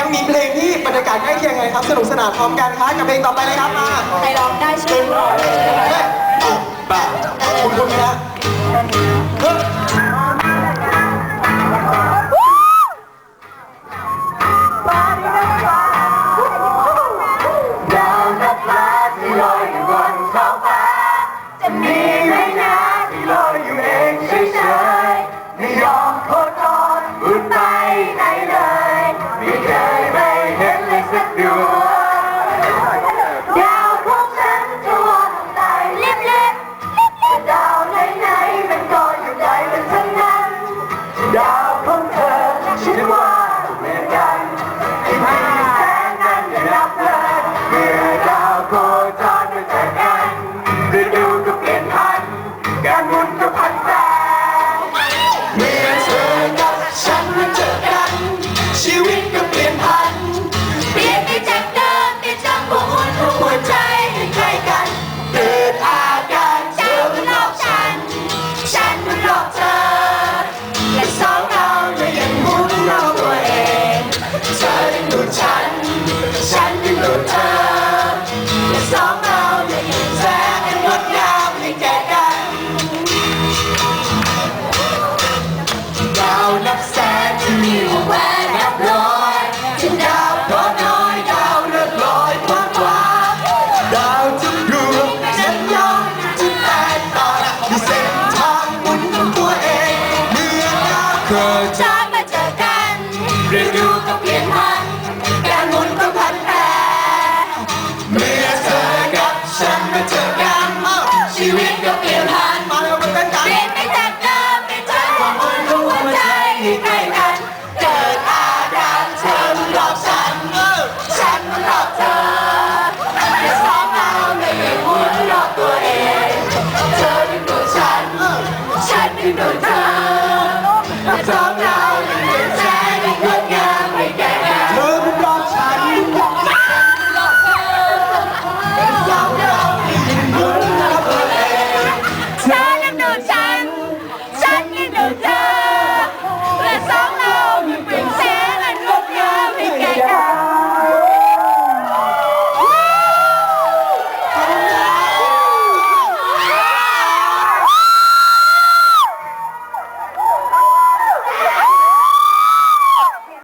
ยังมีเพลงที่บรรยากาศใกล้เคียงไงครับ สนุกสนานพร้อมกันครับกับเพลงต่อไปเลยครับมาใคร้องได้ช่วยร้งปุ๊บปะคุณคุณนะดาวนับล้านที่ลอยอยู่บนท้องฟ้าจะมี die. ชามาเจอกันฤดูก็เปลี่ยนผัน การหมุนก็พันแปรเมื่อเธอกับฉันมาเจอกันชีวิตก็เปลี่ยนผัน